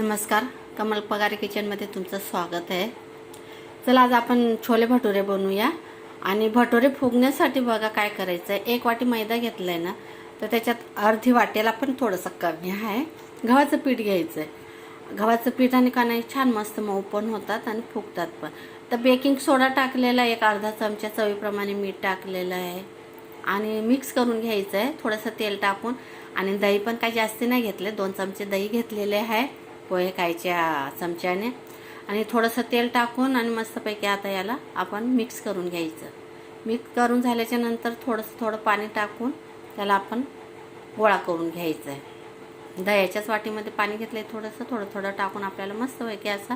नमस्कार कमल पगारे किचनमध्ये तुमचं स्वागत आहे. चला आज आपण छोले भटुरे बनवूया. आणि भटुरे फुगण्यासाठी बघा काय करायचं आहे एक वाटी मैदा घेतला आहे ना तर त्याच्यात अर्धी वाटेला पण थोडंसं कमी आहे गव्हाचं पीठ घ्यायचं आहे गव्हाचं पीठ आणि कानाई छान मस्त मऊ पण होतात आणि फुगतात पण. तर बेकिंग सोडा टाकलेला आहे एक अर्धा चमचा चवीप्रमाणे मीठ टाकलेलं आहे. आणि मिक्स करून घ्यायचं आहे थोडंसं तेल टाकून. आणि दही पण काही जास्ती नाही घेतले दोन चमचे दही घेतलेले आहे. पोहे खायच्या चमच्याने. आणि थोडंसं तेल टाकून आणि मस्तपैकी आता याला आपण मिक्स करून घ्यायचं. मिक्स करून झाल्याच्यानंतर थोडंसं थोडं पाणी टाकून त्याला आपण गोळा करून घ्यायचं आहे दह्याच्याच वाटीमध्ये पाणी घेतलं आहे थोडंसं थोडं थोडं टाकून आपल्याला मस्तपैकी असा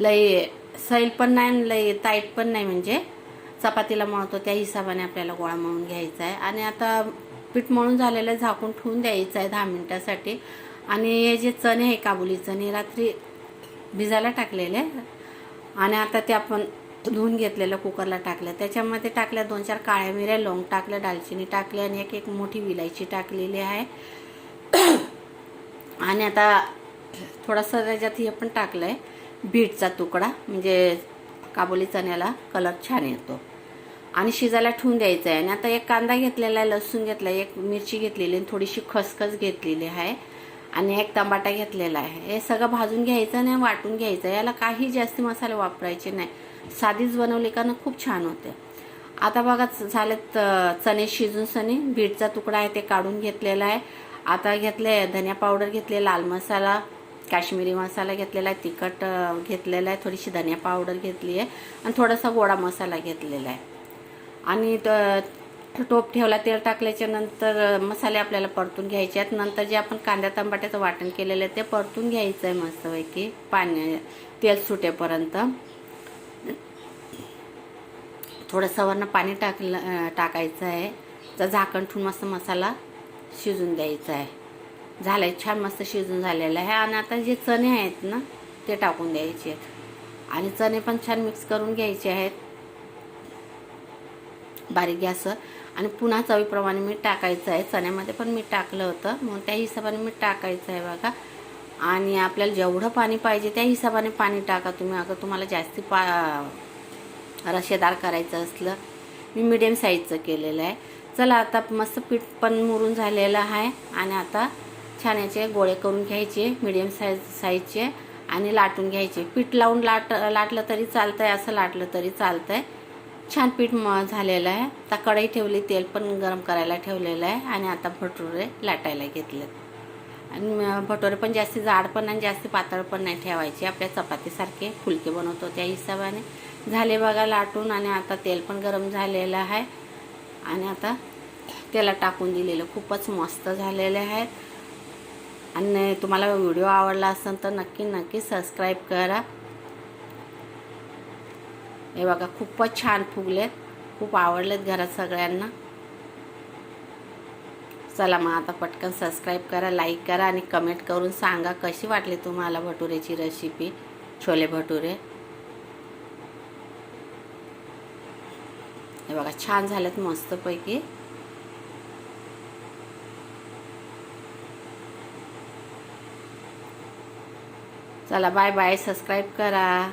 लई सैल पण नाही आणि लई ताईट पण नाही म्हणजे चपातीला मळतो त्या हिशोबाने आपल्याला गोळा मळून घ्यायचा आहे आणि आता पीठ मळून झालेलं झाकून ठेवून द्यायचं आहे दहा मिनटासाठी. आणि हे जे चणे आहे काबुली चणे रात्री भिजायला टाकलेले. आणि आता ते आपण धुवून घेतलेलं कुकरला टाकलं. त्याच्यामध्ये टाकल्या दोन चार काळ्या मिऱ्या लवंग टाकल्या दालचिनी टाकली आणि एक एक मोठी विलायची टाकलेली आहे. आणि आता थोडासा त्याच्यात हे पण टाकलं आहे बीटचा तुकडा म्हणजे काबुली चण्याला कलर छान येतो. आणि शिजायला ठेवून द्यायचं आहे आणि आता एक कांदा घेतलेला आहे लसूण घेतला आहे एक मिरची घेतलेली आणि थोडीशी खसखस घेतलेली आहे. आणि एक टमाटा घेतलेला आहे. हे सगळं भाजून घ्यायचं आणि वाटून घ्यायचं. याला काही जास्त मसाले वापरायचे नाही. साधीच बनवली का ना खूप छान होते. आता बघा झालेत चणे शिजून सनी. बीटचा तुकडा आहे ते काढून घेतलेला आहे. आता घेतले धनिया पावडर घेतले लाल मसाला काश्मीरी मसाला घेतलेला आहे तिखट घेतलेला आहे थोडीशी धनिया पावडर घेतली आहे. आणि थोडासा गोडा मसाला घेतलेला आहे. आणि टोप ठेवला तेल टाकल्याच्या नंतर मसाले आपल्याला परतून घ्यायचे आहेत. नंतर जे आपण कांद्या टमाट्याचं वाटण केलेलं आहे ते परतून घ्यायचं आहे मस्तपैकी. पाणी तेल सुटेपर्यंत. थोडंसं वरनं पाणी टाकलं टाकायचं आहे तर झाकण ठेवून मस्त मसाला शिजून द्यायचा आहे झालं आहे छान मस्त शिजून झालेलं आहे. आणि आता जे चणे आहेत ना ते टाकून द्यायचे आहेत. आणि चणे पण छान मिक्स करून घ्यायचे आहेत. बारीक गॅसवर. आणि पुन्हा चवीप्रमाणे मीठ टाकायचं आहे. चण्यामध्ये पण मीठ टाकलं होतं. म्हणून त्या हिशोबाने मीठ टाकायचं आहे बघा. आणि आपल्याला जेवढं पाणी पाहिजे त्या हिशोबाने पाणी टाका तुम्ही. अगं तुम्हाला जास्ती पा रशेदार करायचं असलं मी मिडियम साईजचं केलेलं आहे. चला आता मस्त पीठ पण मुरून झालेलं आहे. आणि आता छान याचे गोळे करून घ्यायचे मिडियम साईज साईजचे आणि लाटून घ्यायचे. पीठ लावून लाट लाटलं तरी चालतंय असं लाटलं तरी चालतंय. छान पीठ म झालेलं आहे. आता कढई ठेवली तेल पण गरम करायला ठेवलेलं आहे आणि आता भटुरे लाटायला घेतलेत. आणि भटुरे पण जास्त जाड पण आणि जास्त पातळ पण नाही ठेवायचे. आपल्या चपातीसारखे फुलके बनवतो त्या हिशोबाने. झाले बघा लाटून आणि आता तेल पण गरम झालेलं आहे. आणि आता त्याला टाकून दिलेलं खूपच मस्त झालेले आहेत. आणि तुम्हाला व्हिडिओ आवडला असेल तर नक्की नक्की सबस्क्राईब करा. हे बघा खूपच छान फुगलेत. खूप आवडलेत घरात सगळ्यांना. चला मग आता पटकन सबस्क्राईब करा लाईक करा आणि कमेंट करून सांगा कशी वाटली तुम्हाला भटुरेची रेसिपी छोले भटुरे? हे बघा छान झालेत मस्तपैकी. चला बाय बाय सबस्क्राईब करा.